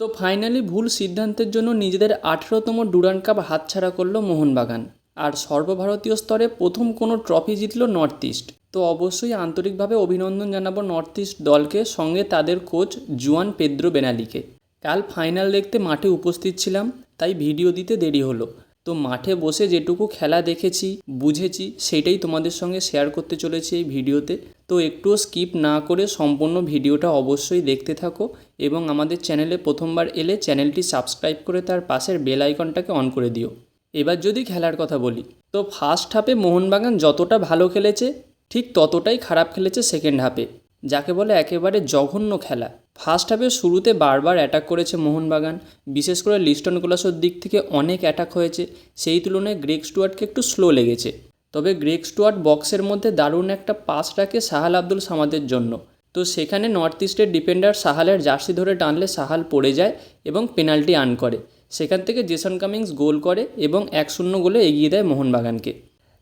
তো ফাইনালি ভুল সিদ্ধান্তের জন্য নিজেদের আঠেরোতম ডুরান কাপ হাতছাড়া করল মোহনবাগান। আর সর্বভারতীয় স্তরে প্রথম কোনো ট্রফি জিতল নর্থ ইস্ট। তো অবশ্যই আন্তরিকভাবে অভিনন্দন জানাব নর্থ ইস্ট দলকে, সঙ্গে তাদের কোচ জুয়ান পেদ্রো বেনালিকে। কাল ফাইনাল দেখতে মাঠে উপস্থিত ছিলাম, তাই ভিডিও দিতে দেরি হলো। তো মাঠে বসে যেটুকু খেলা দেখেছি, বুঝেছি, সেটাই তোমাদের সঙ্গে শেয়ার করতে চলেছি এই ভিডিওতে। তো একটুও স্কিপ না করে সম্পূর্ণ ভিডিওটা অবশ্যই দেখতে থাকো এবং আমাদের চ্যানেলে প্রথমবার এলে চ্যানেলটি সাবস্ক্রাইব করে তার পাশের বেল আইকনটাকে অন করে দিও। এবার যদি খেলার কথা বলি, তো ফার্স্ট হাফে মোহনবাগান যতটা ভালো খেলেছে, ঠিক ততটাই খারাপ খেলেছে সেকেন্ড হাফে যাকে বলে একেবারে জঘন্য খেলা। ফার্স্ট হাফের শুরুতে বারবার অ্যাটাক করেছে মোহনবাগান। বিশেষ করে লিস্টন কোলাসোর দিক থেকে অনেক অ্যাটাক হয়েছে। সেই তুলনায় গ্রেগ স্টুয়ার্টকে একটু স্লো লেগেছে। তবে গ্রেক স্টুয়ার্ট বক্সের মধ্যে দারুণ একটা পাস রাখে সাহাল আব্দুল সামাদের জন্য। তো সেখানে নর্থ ইস্টের ডিফেন্ডার সাহালের জার্সি ধরে টানলে সাহাল পড়ে যায় এবং পেনাল্টি আর্ন করে। সেখান থেকে জেসন কামিংস গোল করে এবং এক শূন্য গোলে এগিয়ে দেয় মোহনবাগানকে।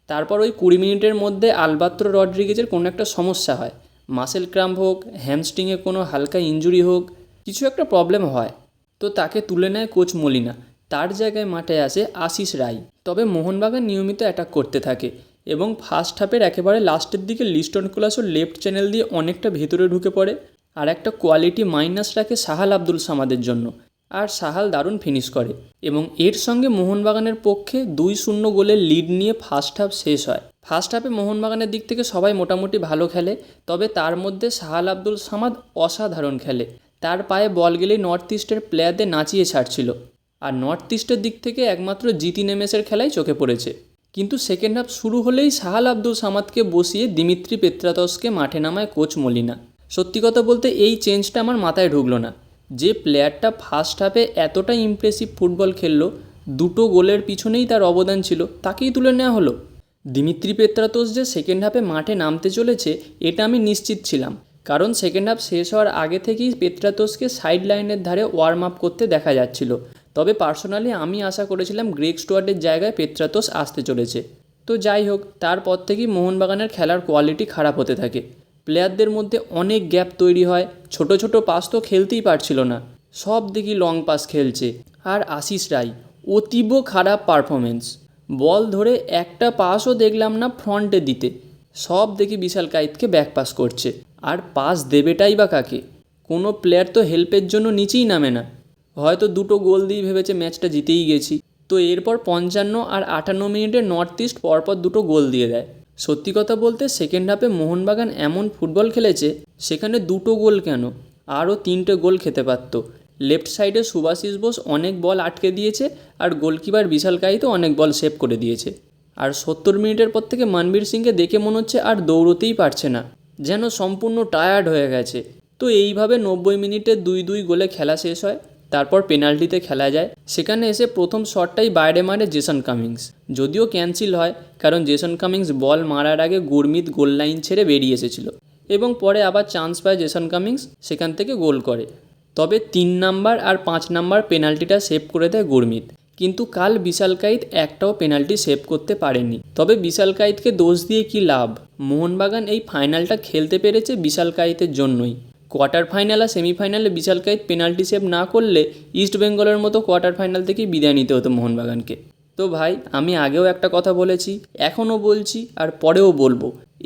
তারপর ওই কুড়ি মিনিটের মধ্যে আলবাত্র রড্রিগেজের কোনো একটা সমস্যা হয়। মাসেল ক্রাম্প হোক, হ্যামস্ট্রিংয়ে কোনো হালকা ইঞ্জুরি হোক, কিছু একটা প্রবলেম হয়। তো তাকে তুলে নেয় কোচ মলিনা। তার জায়গায় মাঠে আসে আশিস রায় তবে মোহনবাগান নিয়মিত অ্যাটাক করতে থাকে এবং ফার্স্ট হাফের একেবারে লাস্টের দিকে লিস্টন ক্লাসও লেফট চ্যানেল দিয়ে অনেকটা ভেতরে ঢুকে পড়ে আর একটা কোয়ালিটি মাইনাস রাখে সাহাল আব্দুল সামাদের জন্য। আর সাহাল দারুণ ফিনিশ করে এবং এর সঙ্গে মোহনবাগানের পক্ষে দুই শূন্য গোলের লিড নিয়ে ফার্স্ট হাফ শেষ হয়। ফার্স্ট হাফে মোহনবাগানের দিক থেকে সবাই মোটামুটি ভালো খেলে, তবে তার মধ্যে সাহাল আব্দুল সামাদ অসাধারণ খেলে। তার পায়ে বল গেলেই নর্থ ইস্টের প্লেয়ারদের নাচিয়ে ছাড়ছিল। আর নর্থ ইস্টের দিক থেকে একমাত্র জিতি নেমেসের খেলাই চোখে পড়েছে। কিন্তু সেকেন্ড হাফ শুরু হলেই সাহাল আব্দুল সামাদকে বসিয়ে দিমিত্রি পেত্রাতসকে মাঠে নামায় কোচ মলিনা। সত্যি কথা বলতে এই চেঞ্জটা আমার মাথায় ঢুকলো না। যে প্লেয়ারটা ফার্স্ট হাফে এতটা ইমপ্রেসিভ ফুটবল খেললো, দুটো গোলের পিছনেই তার অবদান ছিল, তাকেই তুলে নেওয়া হলো। দিমিত্রি পেত্রাতোস যে সেকেন্ড হাফে মাঠে নামতে চলেছে, এটা আমি নিশ্চিত ছিলাম। কারণ সেকেন্ড হাফ শেষ হওয়ার আগে থেকেই পেত্রাতোসকে সাইড লাইনের ধারে ওয়ার্ম আপ করতে দেখা যাচ্ছিল। তবে পার্সোনালি আমি আশা করেছিলাম গ্রেগ স্টুয়ার্টের জায়গায় পেত্রাতোস আসতে চলেছে। তো যাই হোক, তারপর থেকেই মোহনবাগানের খেলার কোয়ালিটি খারাপ হতে থাকে। প্লেয়ারদের মধ্যে অনেক গ্যাপ তৈরি হয়, ছোট ছোট পাস তো খেলতেই পারছিল না। সব দেখি লং পাস খেলছে। আর আশিস রায়, অতীব খারাপ পারফরমেন্স বল ধরে একটা পাসও দেখলাম না ফ্রন্টে দিতে। সব দেখি বিশাল কাইতকে ব্যাক পাস করছে। আর পাস দেবেটাই বা কাকে? কোনো প্লেয়ার তো হেল্পের জন্য নিচেই নামে না। হয়তো দুটো গোল দিয়ে ভেবেছে ম্যাচটা জিতেই গেছি। তো এরপর পঞ্চান্ন আর আটান্ন মিনিটে নর্থ ইস্ট পরপর দুটো গোল দিয়ে দেয়। সত্যি কথা বলতে সেকেন্ড হাফে মোহনবাগান এমন ফুটবল খেলেছে, সেখানে দুটো গোল কেন? আরও তিনটে গোল খেতে পারতো। লেফট সাইডে সুভাশিস বোস অনেক বল আটকে দিয়েছে আর গোলকিপার বিশাল কাইতো অনেক বল সেভ করে দিয়েছে। আর সত্তর মিনিটের পর থেকে মনবীর সিংকে দেখে মনে হচ্ছে আর দৌড়তেই পারছে না, যেন সম্পূর্ণ টায়ার্ড হয়ে গেছে। তো এইভাবে নব্বই মিনিটে দুই দুই গোলে খেলা শেষ হয়, তারপর পেনাল্টিতে খেলা যায়। সেখানে এসে প্রথম শটটাই বাইরে মারে জেসন কামিংস। যদিও ক্যান্সেল হয়, কারণ জেসন কামিংস বল মারার আগে গুরমিত গোল লাইন ছেড়ে বেরিয়ে এসেছিল। এবং পরে আবার চান্স পায় জেসন কামিংস, সেখান থেকে গোল করে। তবে তিন নাম্বার আর পাঁচ নাম্বার পেনাল্টিটা সেভ করে দেয় গুরমিত। কিন্তু কাল বিশাল একটাও পেনাল্টি সেভ করতে পারেনি। তবে বিশাল কাইতকে দোষ দিয়ে কি লাভ? মোহনবাগান এই ফাইনালটা খেলতে পেরেছে বিশাল কাইতের জন্যই। কোয়ার্টার ফাইনাল আর সেমিফাইনালে বিশাল পেনাল্টি সেভ না করলে ইস্ট বেঙ্গলের মতো কোয়ার্টার ফাইনাল থেকেই বিদায় নিতে হতো মোহনবাগানকে। তো ভাই, আমি আগেও একটা কথা বলেছি, এখনও বলছি আর পরেও বলব।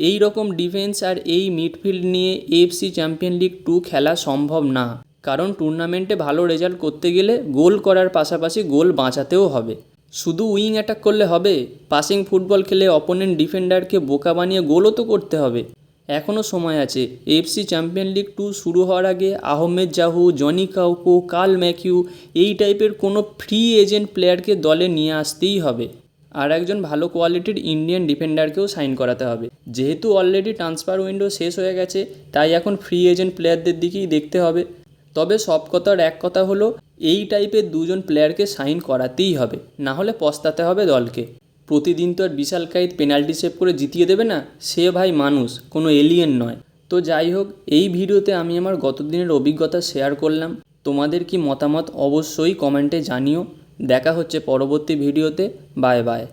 এই রকম ডিফেন্স আর এই মিডফিল্ড নিয়ে এএফসি চ্যাম্পিয়ন লিগ টু খেলা সম্ভব না। কারণ টুর্নামেন্টে ভালো রেজাল্ট করতে গেলে গোল করার পাশাপাশি গোল বাঁচাতেও হবে। শুধু উইং অ্যাটাক করলে হবে পাসিং ফুটবল খেলে অপোনেন্ট ডিফেন্ডারকে বোকা বানিয়ে গোলও তো করতে হবে। এখনও সময় আছে এফসি চ্যাম্পিয়ন লিগ টু শুরু হওয়ার আগে Ahmed Jahouh, Johnny Kauko, Carl McHugh এই টাইপের কোনো ফ্রি এজেন্ট প্লেয়ারকে দলে নিয়ে আসতেই হবে। আর একজন ভালো কোয়ালিটির ইন্ডিয়ান ডিফেন্ডারকেও সাইন করাতে হবে। যেহেতু অলরেডি ট্রান্সফার উইন্ডো শেষ হয়ে গেছে, তাই এখন ফ্রি এজেন্ট প্লেয়ারদের দিকেই দেখতে হবে। তবে সব কথার এক কথা হলো, এই টাইপের দুজন প্লেয়ারকে সাইন করাতেই হবে, না হলে পস্তাতে হবে দলকে। প্রতিদিন তো আর বিশাল কাইত পেনাল্টি সেভ করে জিতিয়ে দেবে না? সে ভাই মানুষ, কোনো এলিয়েন নয়। তো যাই হোক, এই ভিডিওতে আমি আমার গতদিনের অভিজ্ঞতা শেয়ার করলাম। তোমাদের কি মতামত অবশ্যই কমেন্টে জানিও। দেখা হচ্ছে পরবর্তী ভিডিওতে। Bye bye.